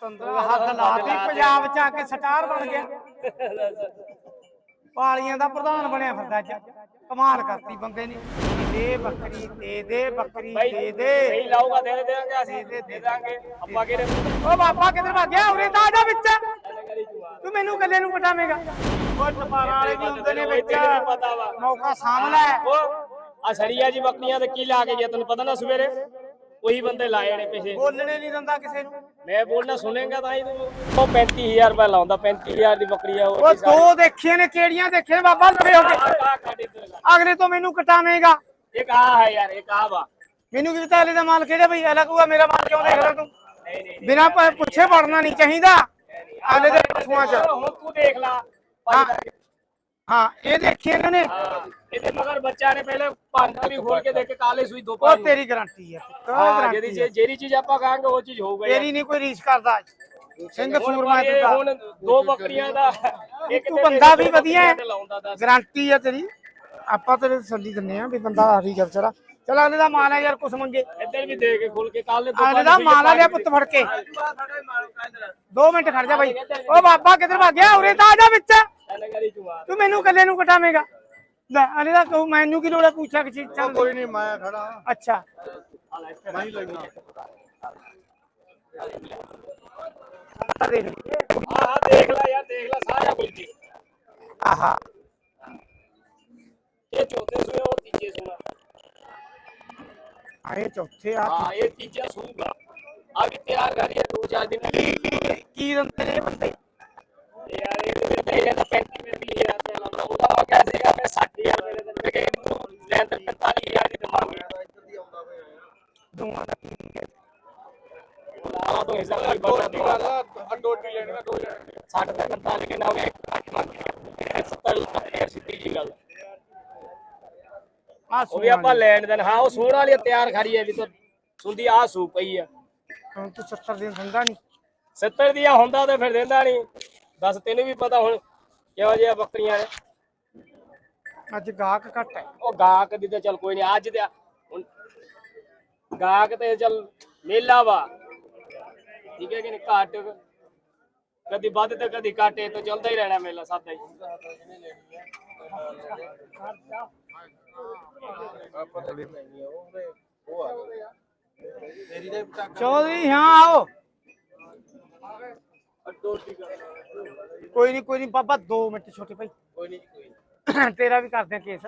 ਪਤੰਦਰਾ ਹੱਥ ਲਾਤੀ ਪੰਜਾਬ ਚ ਆ ਕੇ ਸਟਾਰ ਬਣ ਗਿਆ। ਪਾਲੀਆਂ ਦਾ ਪ੍ਰਧਾਨ ਬਣਿਆ ਫਿਰਦਾ ਅੱਜ। ਕਮਾਲ ਕਰਤੀ ਬੰਦੇ ਨੇ। ਦੇ ਬੱਕਰੀ ਦੇ ਦੇ ਬੱਕਰੀ ਭਾਈ ਦੇ ਸਹੀ ਦੇ ਲਾਊਗਾ ਦੇ ਦੇਵਾਂਗੇ ਅਸੀਂ ਦੇ ਦਾਂਗੇ ਆਪਾਂ ਕਿਹੜੇ ਓ ਬਾਬਾ ਕਿੱਧਰ ਭੱਗ ਗਿਆ? ਉਰੇ ਤਾਂ ਆ ਜਾ ਵਿੱਚ। ਤੂੰ ਮੈਨੂੰ ਕੱਲੇ ਨੂੰ ਪਟਾਵੇਂਗਾ ਓ ਟਪਾਰਾਂ ਵਾਲੇ ਵੀ ਹੁੰਦੇ ਨੇ ਵਿੱਚ। ਮੌਕਾ ਲੈ। ਉਹ ਆ ਸੜੀਆ ਜੀ ਬੱਕਰੀਆਂ ਤੇ ਕੀ ਲਾ ਕੇ ਗਿਆ? ਤੈਨੂੰ ਪਤਾ ਨਾ ਸਵੇਰੇ? ਉਹੀ ਬੰਦੇ ਲਾਏ ਨੇ ਪੈਸੇ ਬੋਲਣੇ ਨਹੀਂ ਦਿੰਦਾ ਕਿਸੇ ਨੂੰ। ਮੈਂ ਬੋਲਣਾ ਸੁਣੇਗਾ ਤਾਂ ਹੀ ਤੂੰ। ਉਹ 35000 ਰੁਪਏ ਲਾਉਂਦਾ 35000 ਦੀ ਬੱਕਰੀ ਆ ਉਹ ਦੋ ਦੇਖੀਆਂ ਨੇ ਕਿਹੜੀਆਂ ਦੇਖੀਆਂ ਨੇ? ਬਾਬਾ ਲਵੇ ਹੋ ਕੇ ਅਗਲੇ ਤੋਂ ਮੈਨੂੰ ਕਟਾਵੇਂਗਾ। ਇੱਕ ਆ ਹੈ ਯਾਰ ਇੱਕ ਆ ਵਾ। ਮੈਨੂੰ ਕੀ ਪਤਾ ਦਾ ਮਾਲ ਕਿਹੜਾ ਬਈ ਅਲੱਗ ਹੋਆ ਮੇਰਾ ਮਾਲ ਕਿਉਂ ਦੇਖ ਰਿਹਾ ਤੂੰ? ਨਹੀਂ ਨਹੀਂ ਬਿਨਾ ਪੁੱਛੇ ਵੜਨਾ ਨਹੀਂ ਚਾਹੀਦਾ। ਅਗਲੇ ਦੇ ਪਸ਼ੂਆਂ 'ਚ। ਹੁਣ ਤੂੰ ਦੇਖ ਲਾ। ਹਾਂ ਇਹ ਦੇਖੀ ਇਹਨਾਂ ਨੇ। ਇਹਦੇ ਮਗਰ ਬੱਚਾ ਨੇ ਪਹਿਲੇ ਪੰਜ ਵੀ ਖੋਲ ਕੇ ਦੇਖ ਕੇ ਕਾਲੇ ਸੂਈ ਦੋ ਉਹ ਤੇਰੀ ਗਾਰੰਟੀ ਹੈ ਉਹ ਹਾਂ ਗਾਰੰਟੀ ਜਿਹੜੀ ਹੈ। ਚੀਜ਼ ਜਿਹੜੀ ਚੀਜ਼ ਆਪਾਂ ਕਹਾਂਗੇ ਉਹ ਚੀਜ਼ ਹੋਊਗਾ ਯਾਰ। ਤੇਰੀ ਨਹੀਂ ਕੋਈ ਰੀਸ ਕਰਦਾ। ਸਿੰਘ ਹੁਣ ਸੂਰਮਾ ਭਾਈ ਇਹ ਦਾ ਹੁਣ ਦੋ ਬੱਕਰੀਆਂ ਦਾ ਇੱਕ ਤੂੰ ਤੇ ਬੰਦਾ ਦੋ ਵੀ ਵਧੀਆ ਹੈ। ਬੱਕਰੀਆਂ ਤੇ ਲਾਉਂਦਾ ਦੱਸ। ਗਾਰੰਟੀ ਹੈ ਤੇਰੀ। ਆਪਾਂ ਤੇਰੇ ਤਸੱਲੀ ਦਿੰਨੇ ਆ ਵੀ ਬੰਦਾ ਹਰੀ ਗੱਲ ਚਲਾ ਚਲ। ਅਗਲੇ ਦਾ ਮਾਲ ਹੈ ਯਾਰ ਕੁਛ ਮੰਗੇ। ਇੱਧਰ ਵੀ ਦੇ ਕੇ ਖੋਲ ਕੇ ਕੱਲ ਅਗਲੇ ਦਾ ਮਾਲ ਆ ਲਿਆ ਪੁੱਤ ਫੜ ਕੇ। 2 ਮਿੰਟ ਖੜ ਜਾ ਬਾਈ। ਓ ਬਾਬਾ ਕਿੱਧਰ ਭੱਗ ਗਿਆ? ਉਰੇ ਤਾਂ ਆ ਜਾ ਵਿੱਚ। ਤੂੰ ਮੈਨੂੰ ਕੱਲੇ ਨੂੰ ਕਟਾਵੇਂਗਾ। ਲੈ ਅਰੇ ਦਾ ਕਹੂ ਮੈਨੂੰ ਕੀ ਲੋੜ ਹੈ ਪੁੱਛਿਆ ਕਿ ਚੀਜ਼ ਚੱਲ। ਕੋਈ ਨਹੀਂ ਮੈਂ ਖੜਾ। ਅੱਛਾ। ਮੈਂ ਹੀ ਲੈਣਾ। ਆ ਦੇਖ। ਆਹ ਦੇਖ ਲੈ ਯਾਰ ਦੇਖ ਲੈ ਸਾਰਾ ਕੁਝ ਜੀ। ਆਹਾ। ਇਹ ਚੌਥੇ ਸੂਏ ਉਹ ਤੀਜੇ ਸੂਆ। ਆਏ ਚੌਥੇ ਆ। ਹਾਂ ਇਹ ਤੀਜਾ ਸੂਗਾ ਆ ਵੀ ਤਿਆਰ ਕਰੀਏ ਦੋ ਚਾਰ ਦਿਨ। ਕੀ ਦੰਦੇ ਨੇ ਬੰਦੇ? ਯਾਰ ਇਹ ਤੇ ਦੇ ਜਾਂਦਾ 35 ਮਿੰਟ ਵੀ ਯਾਰ ਤੇ ਲਾਉਂਦਾ ਉਹਦਾ ਵਾ ਕਹਿ ਦੇਗਾ ਮੈਂ 60000 ਮੇਰੇ ਤੇ ਮੈਂ ਕਹਿੰਦਾ ਲੈਣ ਤੇ 45000 ਦੀ ਦਵਾਂਗੇ ਦੋਵਾਂ ਦਾ ਕੀ ਹੈ? ਆਹ ਤੋਂ ਹਿਸਾਬ ਨਾਲ ਬੜਾ ਗੱਲ ਆ ਅੱਡੋ ਅੱਡੀ ਲੈਣੀਆਂ ਦੋ ਲੈਣੀਆਂ ਸਾਡੇ ਤੇ 45 ਕਿੰਨਾ ਹੋ ਗਿਆ ਘੱਟ ਮੰਗ 70 ਲੱਖ ਸਿੱਧੀ ਜੀ ਗੱਲ ਆ ਉਹ ਵੀ ਆਪਾਂ ਲੈਣ ਦੇਣ। ਹਾਂ ਉਹ ਸੋਹਣ ਵਾਲੀ ਤਿਆਰ ਖੜੀ ਹੈ ਵੀ ਤਾਂ ਸੁੰਦੀ ਆ ਸੂ ਪਈ ਆ। ਹੁਣ ਤੂੰ 70 ਦਿਨ ਸੰਗਾ ਨਹੀਂ 70 ਦੀਆਂ ਹੁੰਦਾ ਤੇ ਫਿਰ ਦਿੰਦਾ ਨਹੀਂ ਦੱਸ ਤੈਨੂੰ ਵੀ ਪਤਾ ਹੁਣ ਕਿਹੋ ਜਿਹਾ ਬੱਕਰੀਆਂ ਨੇ। ਅੱਜ ਗਾਹਕ ਘੱਟ ਹੈ। ਉਹ ਗਾਹਕ ਦੀ ਤਾਂ ਚੱਲ ਕੋਈ ਨਹੀਂ ਅੱਜ ਤੇ ਹੁਣ ਗਾਹਕ ਤੇ ਚੱਲ ਮੇਲਾ ਵਾ। ਠੀਕ ਹੈ ਕਿ ਨਹੀਂ? ਘੱਟ ਕਦੀ ਵੱਧ ਤੇ ਕਦੀ ਘੱਟ ਇਹ ਤਾਂ ਚੱਲਦਾ ਹੀ ਰਹਿਣਾ ਮੇਲਾ ਸਾਦਾ ਹੀ। ਚੌਧਰੀ ਹਾਂ ਆਓ। ਕੋਈ ਨਹੀਂ ਕੋਈ ਨਹੀਂ ਬਾਬਾ 2 ਮਿੰਟ ਛੋਟੇ ਭਾਈ। ਕੋਈ ਨਹੀਂ ਕੋਈ ਤੇਰਾ ਵੀ ਕਰਦੇ ਆ ਕੇਸ।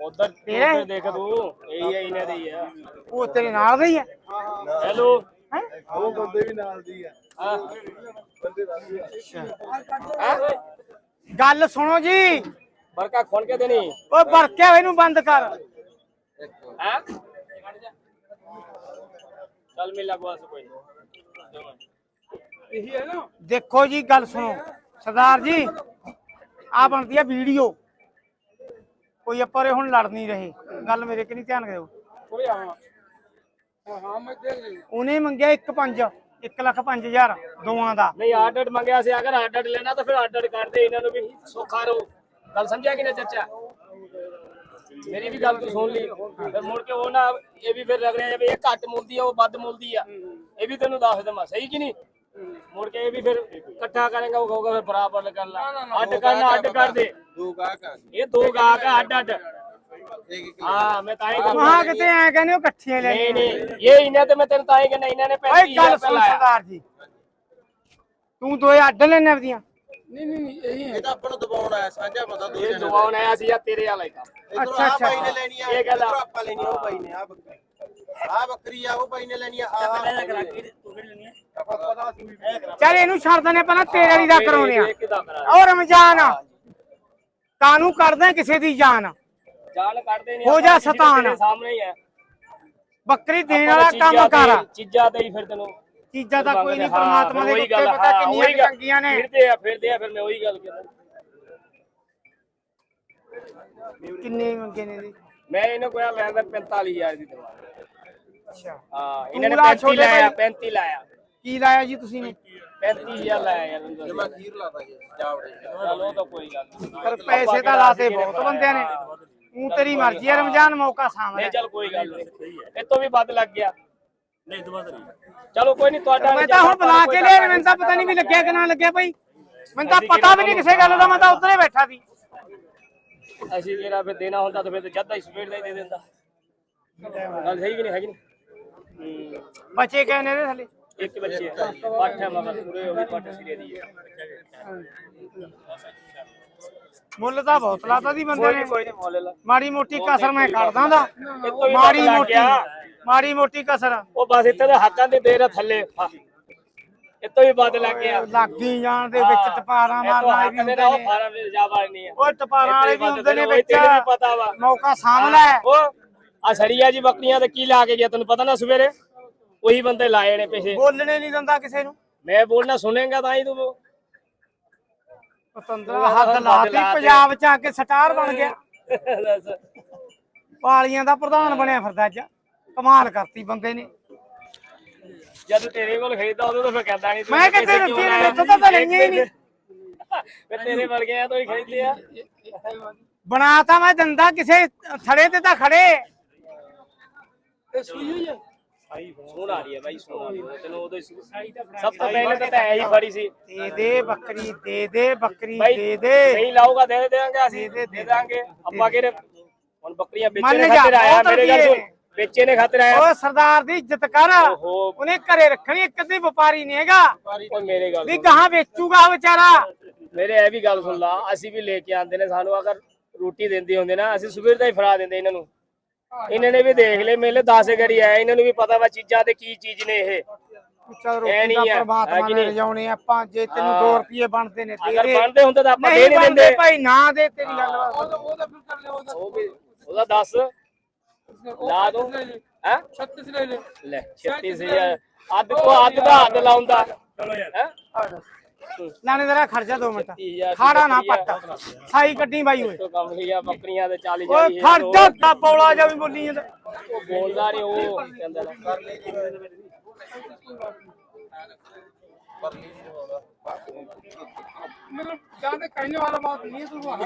ਉਧਰ ਤੇਰਾ? ਉਧਰ ਦੇਖ ਤੂੰ ਇਹੀ ਹੈ ਇਹਨਾਂ ਦੇ ਹੀ ਆ। ਉਹ ਤੇਰੇ ਨਾਲ ਦਾ ਹੀ ਹੈ ਹੈਲੋ। ਹੈਂ? ਉਹ ਬੰਦੇ ਵੀ ਨਾਲ ਦੀ ਆ। ਹਾਂ। ਬੰਦੇ ਦਾ ਵੀ ਆ ਹੈਂ? ਗੱਲ ਸੁਣੋ ਜੀ। ਬਰਕਾ ਖੋਲ ਕੇ ਦੇਣੀ। ਓਏ ਬਰਕਿਆ ਇਹਨੂੰ ਬੰਦ ਕਰ। ਹੈ? ਚੱਲ ਮੇਲਾ ਬਸ ਕੋਈ। ਇਹੀ ਹੈ ਨਾ। ਦੇਖੋ ਜੀ ਗੱਲ ਸੁਣੋ। ਸਰਦਾਰ ਜੀ ਆ ਬਣਦੀ ਆ ਵੀਡੀਓ। ਕੋਈ ਆਪਾਂ ਉਰੇ ਹੁਣ ਲੜ ਨਹੀਂ ਰਹੇ। ਗੱਲ ਮੇਰੇ ਕਿ ਨਹੀਂ ਧਿਆਨ ਦਿਓ। ਕੋਈ ਹਾਂ ਹਾਂ ਮੈਂ ਦੇਖ ਲਈ। ਉਹਨੇ ਮੰਗਿਆ 1 5 1 ਲੱਖ 5000 ਦੋਵਾਂ ਦਾ। ਨਹੀਂ ਆਰਡਰ ਮੰਗਿਆ ਸੀ। ਅਗਰ ਆਰਡਰ ਲੈਣਾ ਤਾਂ ਫਿਰ ਆਰਡਰ ਕਰਦੇ। ਇਹਨਾਂ ਨੂੰ ਵੀ ਸੌਖਾ ਰਹੋ। ਗੱਲ ਸਮਝਿਆ ਕਿ ਨਾ ਚਾਚਾ? ਮੇਰੀ ਵੀ ਗੱਲ ਤੂੰ ਸੁਣ ਲਈ। ਫਿਰ ਮੁੜ ਕੇ ਉਹ ਨਾ ਇਹ ਵੀ ਫਿਰ ਲੱਗ ਰਿਹਾ ਵੀ ਇਹ ਘੱਟ ਮੁੱਲਦੀ ਆ ਉਹ ਵੱਧ ਮੁੱਲਦੀ ਆ। ਇਹ ਵੀ ਤੈਨੂੰ ਦੱਸ ਦਵਾਂ। ਸਹੀ ਕਿ ਨਹੀਂ? ਮੁੜ ਕੇ ਇਹ ਵੀ ਫਿਰ ਇਕੱਠਾ ਕਰੇਗਾ ਉਹ ਕਹੂਗਾ ਫਿਰ ਬਰਾਬਰ ਕਰ ਲਾ। ਅੱਡ ਕਰਨਾ ਅੱਡ ਕਰ ਦੇ। ਦੋ ਗਾਹਕ ਆ। ਇਹ ਦੋ ਗਾਹਕ ਆ ਅੱਡ ਅੱਡ। ਹਾਂ ਮੈਂ ਤਾਂ ਹੀ ਕਰੂੰਗਾ ਕਿਤੇ ਐ ਕਹਿੰਦੇ ਉਹ ਇਕੱਠੀਆਂ ਲੈ ਨਹੀਂ ਨਹੀਂ ਇਹ ਇਹਨਾਂ ਤੇ ਮੈਂ ਤੈਨੂੰ ਤਾਂ ਹੀ ਕਹਿੰਦਾ ਇਹਨਾਂ ਨੇ 35000 ਗੱਲ ਸੁਣ ਸਰਦਾਰ ਜੀ। ਤੂੰ ਦੋਏ ਅੱਡ ਲੈਣੇ ਆਪਦੀਆਂ। ਨਹੀਂ ਨਹੀਂ ਨਹੀਂ ਇਹੀ ਇਹ ਤਾਂ ਆਪਾਂ ਨੂੰ ਦਬਾਉਣ ਆਇਆ ਸਾਂਝਾ ਪਤਾ ਦੋ ਇਹ ਦਵਾਉਣ ਆਇਆ ਸੀ ਆ ਤੇਰੇ ਵਾਲਾ ਹੀ ਕੰਮ। ਅੱਛਾ, ਆ ਅੱਛਾ। ਬਾਈ ਨੇ ਲੈਣੀ ਆ ਇਹ ਗੱਲ ਆ। ਆਪਾਂ ਲੈਣੀ ਆ ਉਹ ਬਾਈ ਨੇ ਆ ਬੱਕਰੀ। ਆ ਬੱਕਰੀ ਆ ਉਹ ਬਾਈ ਨੇ ਲੈਣੀ ਆ ਆ। ਆਪਾਂ ਪਤਾ ਸੀ ਚੱਲ ਇਹਨੂੰ ਛੱਡ ਦਨੇ ਪਹਿਲਾਂ ਤੇਰੇ ਵਾਲੀ ਦਾ ਕਰਾਉਨੇ ਆ ਓ ਰਮਜ਼ਾਨ ਕਾਨੂੰ ਕਰਦੇ ਕਿਸੇ ਦੀ ਜਾਨ? ਜਾਨ ਕੱਢਦੇ ਨਹੀਂ ਹੋ ਜਾ ਸ਼ੈਤਾਨ। ਸਾਹਮਣੇ ਹੀ ਹੈ ਬੱਕਰੀ ਦੇਣ ਵਾਲਾ ਕੰਮ ਕਰ। ਚੀਜ਼ਾਂ ਤੇ ਹੀ ਫਿਰ ਤੈਨੂੰ ਚੀਜ਼ਾਂ ਤਾਂ ਕੋਈ ਨਹੀਂ ਪਰਮਾਤਮਾ ਦੇ ਉੱਤੇ ਪਤਾ ਕਿੰਨੀਆਂ। ਚੰਗੀਆਂ ਨੇ। ਫਿਰਦੇ ਆ ਫਿਰਦੇ ਆ ਫਿਰ ਮੈਂ ਉਹੀ ਗੱਲ ਕਹਿੰਦਾ। ਕਿੰਨੇ ਮੰਗੇ ਨੇ ਜੀ ਮੈਂ ਇਹਨੂੰ ਕੋਇਆ ਲੈਂਦਾ 45000 ਦੀ ਦਵਾ ਅੱਛਾ। ਹਾਂ ਇਹਨਾਂ ਨੇ ਤੂੰ ਲਾ 35 ਛੋਟੇ ਲਾਇਆ ਭਾਈ। 35 ਲਾਇਆ। ਕੀ ਲਾਇਆ ਜੀ ਤੁਸੀਂ? ਨੇ 35000 ਲਾਇਆ ਯਾਰ ਅੰਦਰ ਜੇ ਮੈਂ ਖੀਰ ਲਾਦਾ ਜੀ ਜਾਵੜੇ ਚਲ ਉਹ ਤਾਂ ਕੋਈ ਗੱਲ ਨਹੀਂ ਪਰ ਪੈਸੇ ਤਾਂ ਲਾਤੇ ਬਹੁਤ ਬੰਦਿਆਂ ਨੇ। ਤੂੰ ਤੇਰੀ ਮਰਜ਼ੀ ਹੈ ਰਮਜ਼ਾਨ ਮੌਕਾ ਨਹੀਂ ਸਾਹਮਣੇ ਚਲ ਕੋਈ ਗੱਲ ਨਹੀਂ ਇਹ ਤੋਂ ਵੀ ਵੱਧ ਲੱਗ ਗਿਆ। ਨਹੀਂ ਦੁਬਾਰਾ ਨਹੀਂ। ਚਲੋ ਕੋਈ ਨਹੀਂ ਤੁਹਾਡਾ ਮੈਂ ਤਾਂ ਹੁਣ ਬੁਲਾ ਕੇ ਲਿਆ ਮੈਨੂੰ ਤਾਂ ਪਤਾ ਨਹੀਂ ਵੀ ਲੱਗਿਆ ਕਿ ਨਾ ਲੱਗਿਆ ਭਾਈ ਮੈਨੂੰ ਤਾਂ ਪਤਾ ਵੀ ਨਹੀਂ ਕਿਸੇ ਗੱਲ ਦਾ ਮੈਂ ਤਾਂ ਉੱਧਰੇ ਬੈਠਾ ਸੀ। ਅਸੀਂ ਜਿਹੜਾ ਫਿਰ ਦੇਣਾ ਹੁੰਦਾ ਤਾਂ ਫਿਰ ਤਾਂ ਜੱਦਾ ਹੀ ਸਪੀਡ ਦਾ ਹੀ ਦੇ ਦਿੰਦਾ। ਗੱਲ ਸਹੀ ਕਿ ਨਹੀਂ ਹੈਗੀ ਨਹੀਂ। ਬੱਚੇ ਕਹਿੰਦੇ ਨੇ ਥੱਲੇ? ਇੱਕ ਬੱਚੇ ਹੈ ਪੱਠ ਹੈ ਮਗਰ ਪੂਰੇ ਉਹ ਵੀ ਪੱਠ ਸਿਰੇ ਦੀ ਹੈ ਮੁੱਲ ਤਾਂ ਬਹੁਤ ਲਾਤਾ ਦੀ ਬੰਦੇ ਨੇ। ਕੋਈ ਨਹੀਂ ਮੋਲੇ ਲਾ। ਮਾੜੀ ਮੋਟੀ ਕਸਰ ਮੈਂ ਕੱਢਦਾ ਦਾ ਹੀ ਮਾੜੀ ਮੋਟੀ। ਮਾੜੀ ਮੋਟੀ ਕਸਰ। ਉਹ ਬਸ ਇੱਥੇ ਦੇ ਹੱਥਾਂ ਦੇ ਦੇਰ ਥੱਲੇ। ਇੱਥੋਂ ਹੀ ਵੱਧ ਲੱਗ ਗਿਆ। ਲੱਗੀ ਜਾਣ ਦੇ ਵਿੱਚ ਟਪਾਰਾਂ ਮਾਰਨ ਵੀ ਹੁੰਦੇ ਨੇ। ਜਾ ਉਹ ਟਪਾਰਾਂ ਵਾਲੇ ਵੀ ਹੁੰਦੇ ਨੇ ਵਿੱਚ। ਪਤਾ ਵਾ। ਮੌਕਾ ਸਾਂਭ ਲੈ। ਉਹ ਆ ਸੜੀਆ ਜੀ ਬੱਕਰੀਆਂ ਤੇ ਕੀ ਲਾ ਕੇ ਗਿਆ ਤੈਨੂੰ ਪਤਾ ਨਾ ਸਵੇਰੇ? ਉਹੀ ਬੰਦੇ ਲਾਏ ਨੇ ਪਿਛੇ ਬੋਲਣੇ ਨਹੀਂ ਦਿੰਦਾ ਕਿਸੇ ਨੂੰ। ਮੈਂ ਬੋਲਣਾ ਸੁਣੇਗਾ ਤਾਂ ਹੀ ਤੂੰ। ਪਤੰਦਰਾ ਹੱਦ ਲਾਤੀ ਪੰਜਾਬ ਚ ਆ ਕੇ ਸਟਾਰ ਬਣ ਗਿਆ। ਦੱਸ। ਪਾਲੀਆਂ ਦਾ ਪ੍ਰਧਾਨ ਬਣਿਆ ਫਿਰਦਾ ਅੱਜ। ਕਮਾਲ ਕਰਤੀ ਬੰਦੇ ਨੇ। ਜਦ ਤੇਰੇ ਕੋਲ ਖਰੀਦਾ ਉਦੋਂ ਤਾਂ ਫਿਰ ਕਹਿੰਦਾ ਨਹੀਂ ਮੈਂ ਕਿਤੇ ਰੱਖੀ ਨੇ ਇੱਥੋਂ ਤਾਂ ਤਾਂ ਲਈਆਂ ਹੀ ਨਹੀਂ। ਫਿਰ ਤੇਰੇ ਵਰਗੇ ਆ ਤੋਂ ਹੀ ਖਰੀਦੇ ਆ ਬਣਾ ਤਾਂ ਮੈਂ ਦੰਦਾ ਕਿਸੇ ਥੜੇ ਤੇ ਤਾਂ ਖੜੇ। ਸੋਹਣਾ ਆ ਰਹੀ ਹੈ ਬਾਈ ਸੋਹਣਾ ਆ ਰਹੀ ਹੈ। ਤੈਨੂੰ ਉਦੋਂ ਹੀ ਸੀ- ਸਭ ਤੋਂ ਪਹਿਲੇ ਤਾਂ ਤਾਂ ਇਹੀ ਫੜੀ ਸੀ। ਦੇ ਦੇ ਬੱਕਰੀ ਦੇ ਦੇ ਬੱਕਰੀ ਬਾਈ ਦੇ ਦੇ। ਸਹੀ ਲਾਊਗਾ ਦੇ ਦੇਵਾਂਗੇ ਅਸੀਂ। ਦੇ ਦੇ, ਦੇ ਦਾਂਗੇ ਆਪਾਂ ਕਿਹੜੇ ਹੁਣ ਬੱਕਰੀਆਂ ਮੰਨ ਵੇਚਣੇ ਜਾ, ਖਾਤਰ ਆਇਆ ਬਹੁਤ ਮੇਰੇ ਗੱਲ ਰੁਪਈਏ ਸੁਣ। ਵੇਚਣੇ ਖਾਤਰ ਆਇਆ। ਉਹ ਸਰਦਾਰ ਦੀ ਇੱਜ਼ਤ ਕਰ। ਓਹੋ। ਉਹਨੇ ਘਰੇ ਰੱਖਣੀ ਇੱਕ ਅੱਧੀ ਵਪਾਰੀ ਨਹੀਂ ਹੈਗਾ। ਓਏ ਮੇਰੇ ਗੱਲ ਵੀ ਸੁਣ। ਗਾਹਾਂ ਵੇਚੂਗਾ ਉਹ ਵਿਚਾਰਾ। ਮੇਰੇ ਇਹ ਵੀ ਗੱਲ ਸੁਣ ਲਾ ਅਸੀਂ ਵੀ ਲੈ ਕੇ ਆਂਦੇ ਨੇ ਸਾਨੂੰ ਅਗਰ ਰੋਟੀ ਦਿੰਦੇ ਹੁੰਦੇ ਨਾ ਅਸੀਂ ਸਵੇਰ ਦਾ ਹੀ ਫੜਾ ਦਿੰਦੇ ਇਹਨਾਂ ਨੂੰ। ਇਹਨਾਂ ਨੇ ਵੀ ਦੇਖ ਲਏ ਮੇਲੇ 10 ਗੜੀ ਆਏ ਇਹਨਾਂ ਨੂੰ ਵੀ ਪਤਾ ਵਾ ਚੀਜ਼ਾਂ ਤੇ ਕੀ ਚੀਜ਼ ਨੇ ਇਹ। ਚਲ ਰੋਟੀ ਨਹੀਂ ਦਾ ਹੈ, ਹੈ ਪ੍ਰਮਾਤਮਾ ਕਿ ਨੇ ਨਹੀਂ? ਰਜਾਉਣੇ ਆਪਾਂ ਜੇ ਤੈਨੂੰ ਹਾਂ। 2 ਰੁਪਏ ਬਣਦੇ ਨੇ ਦੇ ਅਗਰ ਦੇ ਬਣਦੇ ਹੁੰਦੇ ਤਾਂ ਆਪਾਂ ਦੇ ਨਹੀਂ ਨਹੀਂ ਬਣਦੇ ਦਿੰਦੇ। ਭਾਈ ਨਾ ਦੇ ਤੇਰੀ ਗੱਲ ਵਾ। ਉਹ ਵੀ ਉਹਦਾ 10 ਲਾ ਦੋ। ਹੈ? 36 ਲੈ ਲੈ ਲੈ 36000 ਅੱਧ ਕੋ ਅੱਧ ਦਾ ਅੱਧ ਲਾਉਂਦਾ। ਚਲੋ ਯਾਰ। ਲਾਣੇ ਜ਼ਰਾ ਖਰਚਾ 2 ਮਿੰਟ। 30000 ਖਾੜਾ ਨਾ ਪੱਟ। ਸਾਈ ਕੱਢੀ ਬਾਈ ਓਏ। ਤੋਂ ਕੰਮ ਲਿਆ ਬੱਕਰੀਆਂ ਦੇ 40 ਓਏ ਖਰਚਾ ਤਾਂ ਬੌਲਾ ਜਾ ਵੀ ਬੋਲੀ ਜਾਂਦਾ। ਉਹ ਬੋਲਦਾ ਨਹੀਂ ਉਹ ਕਹਿੰਦਾ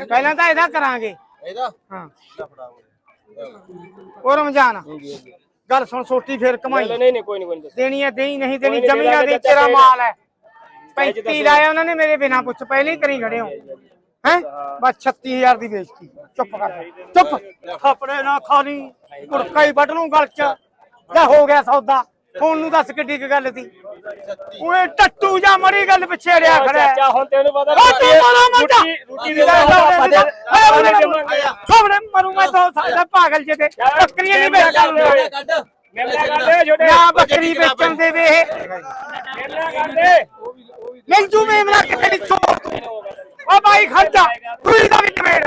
ਪਹਿਲਾਂ ਤਾਂ ਇਹਦਾ ਕਰਾਂਗੇ। ਇਹਦਾ? ਹਾਂ। ਉਹ। ਰਮਜ਼ਾਨ। ਗੱਲ ਸੁਣ ਸੋਟੀ ਫੇਰ ਕਮਾਈ। ਨਹੀਂ ਨਹੀਂ ਕੋਈ ਨਹੀਂ ਕੋਈ ਨਹੀਂ ਦੇਣੀ ਹੈ ਦੇਈ ਨਹੀਂ ਦੇਣੀ ਜ਼ਮੀਨਾਂ ਦੇ ਦੀ ਤੇਰਾ ਮਾਲ ਹੈ। 35 ਦੱਸੋ। ਲਾਇਆ ਉਹਨਾਂ ਨੇ ਮੇਰੇ ਬਿਨਾ ਪੁੱਛ ਪਹਿਲੇ ਹੀ ਕਰੀ ਖੜੇ ਹੋ। ਹੈ? ਬਸ 36000 ਦੀ ਵੇਚਤੀ। ਚੁੱਪ ਕਰ ਚੁੱਪ। ਥਾਪੜੇ ਨਾ ਖਾਣੀ ਕੁੜਕਾ ਹੀ ਵੱਢ ਲੂੰ ਗਲ ਚ। ਲੈ ਹੋ ਗਿਆ ਸੌਦਾ। ਹੁਣ ਨੂੰ ਦੱਸ ਕਿੱਡੀ ਕੁ ਗੱਲ ਸੀ ਓਏ ਟੱਟੂ ਜਾ ਮੜੀ ਗੱਲ ਪਿੱਛੇ ਰਿਆ ਖੜਾ। ਚਾਚਾ ਹੁਣ ਤੈਨੂੰ ਪਤਾ ਤੂੰ ਰੋਟੀ ਰੋਟੀ ਦੇ ਦਾ ਖਬਰੇ ਮਰੂ ਮੈਂ ਸਾਲ ਦਾ ਪਾਗਲ ਜਿਹੇ ਬੱਕਰੀਆਂ ਨਹੀਂ ਵੇਚਦਾ ਮੈਂ ਨਾ ਬੱਕਰੀ ਵੇਚਣ ਦੇ ਵੇ ਇਹ। ਮੇਲਾ ਕਰਦੇ। ਮਿਲ ਜੂ ਮੇਮਣਾ ਕਿਤੇ ਦੀ ਚੋਰ ਓ ਬਾਈ ਖਰਚਾ ਤੂੰ ਇਹਦਾ ਵੀ ਕਮੇੜ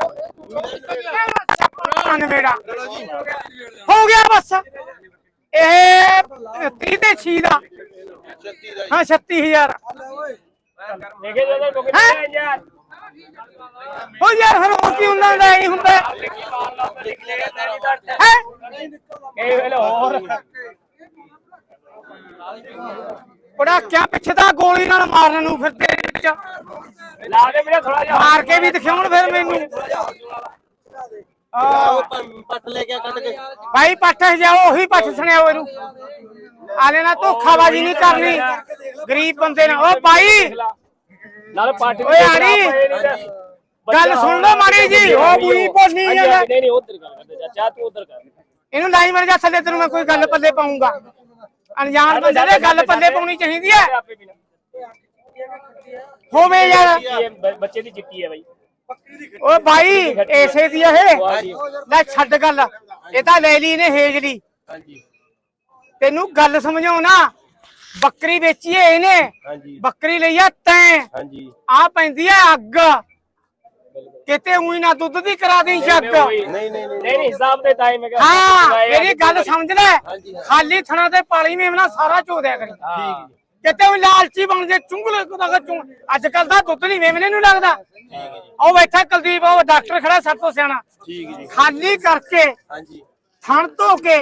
ਨਵੇੜਾ ਹੋ ਗਿਆ ਬਸ। ਇਹ 30 ਤੇ 6 ਦਾ। ਹਾਂ 36000 ਦੇਖੇ ਜਦੋਂ ਟੁਕੜੇ ਯਾਰ ਹੋ? ਯਾਰ। ਫਿਰ ਹੋਰ ਕੀ ਹੁੰਦਾ ਦਾ ਹੀ ਹੁੰਦਾ। ਹੈ? ਇਹ ਵੇਲੇ ਹੋਰ। ਬੜਾ ਕਿਆ ਪਿੱਛੇ ਦਾ ਗੋਲੀ ਨਾਲ ਮਾਰਨ ਨੂੰ ਫਿਰਦੇ ਨੇ ਵਿੱਚ। ਲਾ ਦੇ ਵੀਰੇ ਥੋੜਾ ਜਿਹਾ। ਮਾਰ ਕੇ ਵੀ ਦਿਖਾਉਣ ਫਿਰ ਮੈਨੂੰ। ਆਹ, ਪੱਟ ਲੈ ਕੇ ਕੱਢ ਕੇ ਭਾਈ ਪੱਠ ਜਾਓ ਉਹੀ ਪੱਠ ਸੁਣਿਆ ਇਹਨੂੰ। ਆਲੇ ਨਾਲ ਧੋਖਾਬਾਜ਼ੀ ਨਹੀਂ ਕਰਨੀ। ਗਰੀਬ ਬੰਦੇ ਨਾਲ। ਓ ਭਾਈ! ਨਾਲ ਪਾਰਟੀ ਓਏ ਆੜੀ, ਗੱਲ ਸੁਣ ਲਓ ਮਾੜੀ ਜੀ, ਉਹ ਬੂਈ ਭੋਨੀ ਜਾਂਦਾ। ਨਹੀਂ ਨਹੀਂ ਉਧਰ ਕਰ ਕਰਦੇ ਚਾਚਾ ਤੂੰ ਉਧਰ ਕਰ। ਇਹਨੂੰ ਲਾਈ ਮਰ ਜਾ ਥੱਲੇ ਤੈਨੂੰ ਮੈਂ ਕੋਈ ਗੱਲ ਪੱਲੇ ਪਾਉਂਗਾ। ਅਣਜਾਣ ਬੰਦੇ ਦੇ ਗੱਲ ਪੱਲੇ ਪਾਉਣੀ ਚਾਹੀਦੀ ਹੈ। ਹੋਵੇ ਯਾਰ। ਬੱਚੇ ਦੀ ਚਿੱਟੀ ਹੈ ਬਾਈ। ਓਏ ਭਾਈ ਐਸੇ ਦੀ ਇਹ। ਲੈ ਛੱਡ ਗੱਲ। ਇਹ ਤਾਂ ਲੈ ਲਈ ਨੇ ਹੇਜਲੀ। ਹਾਂਜੀ। ਤੈਨੂੰ ਗੱਲ ਸਮਝਾਉਣਾ। ਬੱਕਰੀ ਵੇਚੀ ਏ ਇਹਨੇ। ਹਾਂਜੀ। ਬੱਕਰੀ ਲਈ ਆ ਤੈਂ। ਹਾਂਜੀ। ਆ ਪੈਂਦੀ ਐ ਅੱਗ। ਕਿਤੇ ਉਹੀ ਨਾ ਦੁੱਧ ਦੀ ਕਰਾ ਦੇਈ ਛੱਕ ਨਹੀਂ ਨਹੀਂ ਨਹੀਂ ਨਹੀਂ ਹਿਸਾਬ ਦੇ ਟਾਈਮ ਹੈ ਹਾਂ ਮੇਰੀ ਗੱਲ ਸਮਝ ਲੈ। ਖਾਲੀ ਥਣਾ ਤੇ ਪਾਲੀ ਮੇਮਣਾ ਸਾਰਾ ਚੋਦਿਆ ਕਰੀ। ਕਿਤੇ ਉਹ ਲਾਲਚੀ ਬਣ ਜੇ ਚੁੰਗਲੇ ਦਾ ਚੁੰਗ ਅੱਜ ਕੱਲ ਦਾ ਦੁੱਧ ਨਹੀਂ ਮੇਮਨੇ ਨੂੰ ਲੱਗਦਾ। ਉਹ ਬੈਠਾ ਕੁਲਦੀਪ ਉਹ ਡਾਕਟਰ ਖੜਾ ਸਭ ਤੋਂ ਸਿਆਣਾ। ਠੀਕ ਜੀ। ਖਾਲੀ ਕਰਕੇ ਹਾਂਜੀ। ਥਣ ਧੋ ਕੇ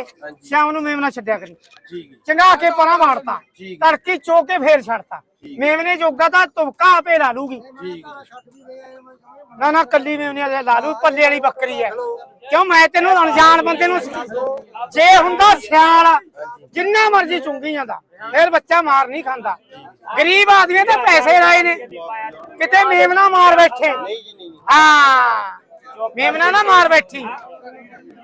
ਸ਼ਾਮ ਨੂੰ ਮੇਮਣਾ ਛੱਡਿਆ ਕਰੀ। ਠੀਕ ਚੰਗਾ ਕੇ ਪਰਾਂ ਮਾਰਤਾ। ਤੜਕੀ ਚੋ ਕੇ ਫੇਰ ਛੱਡਤਾ। ਮੇਮਨੇ ਜੋਗਾ ਤਾਂ ਤੁਮਕਾ ਆਪੇ ਲਾ ਲੂਗੀ। ਠੀਕ ਨਾ ਨਾ ਕੱਲੀ ਮੇਮਨੇ ਲਾ ਲੂ ਪੱਲੇ ਵਾਲੀ ਬੱਕਰੀ ਹੈ। ਕਿਉਂ? ਮੈਂ ਤੈਨੂੰ ਅਣਜਾਣ ਬੰਦੇ ਨੂੰ ਜੇ ਹੁੰਦਾ ਸਿਆਲ ਜਿੰਨਾ ਮਰਜ਼ੀ ਚੁੰਗੀ ਜਾਂਦਾ ਫੇਰ ਬੱਚਾ ਮਾਰ ਨਹੀਂ ਖਾਂਦਾ। ਗਰੀਬ ਆਦਮੀ ਤੇ ਪੈਸੇ ਲਾਏ ਨੇ। ਕਿਤੇ ਮੇਮਨਾ ਮਾਰ ਬੈਠੇ। ਹਾਂ। ਮੇਮਨਾ ਨਾ ਮਾਰ ਬੈਠੀ।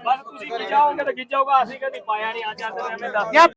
ਬਸ ਤੁਸੀਂ ਗਿਜਾਓਗੇ ਤਾਂ ਗਿਜਾਓਗਾ ਅਸੀਂ ਕਦੀ ਪਾਇਆ ਨਹੀਂ ਅੱਜ ਅੱਜ ਐਵੇਂ ਦੱਸ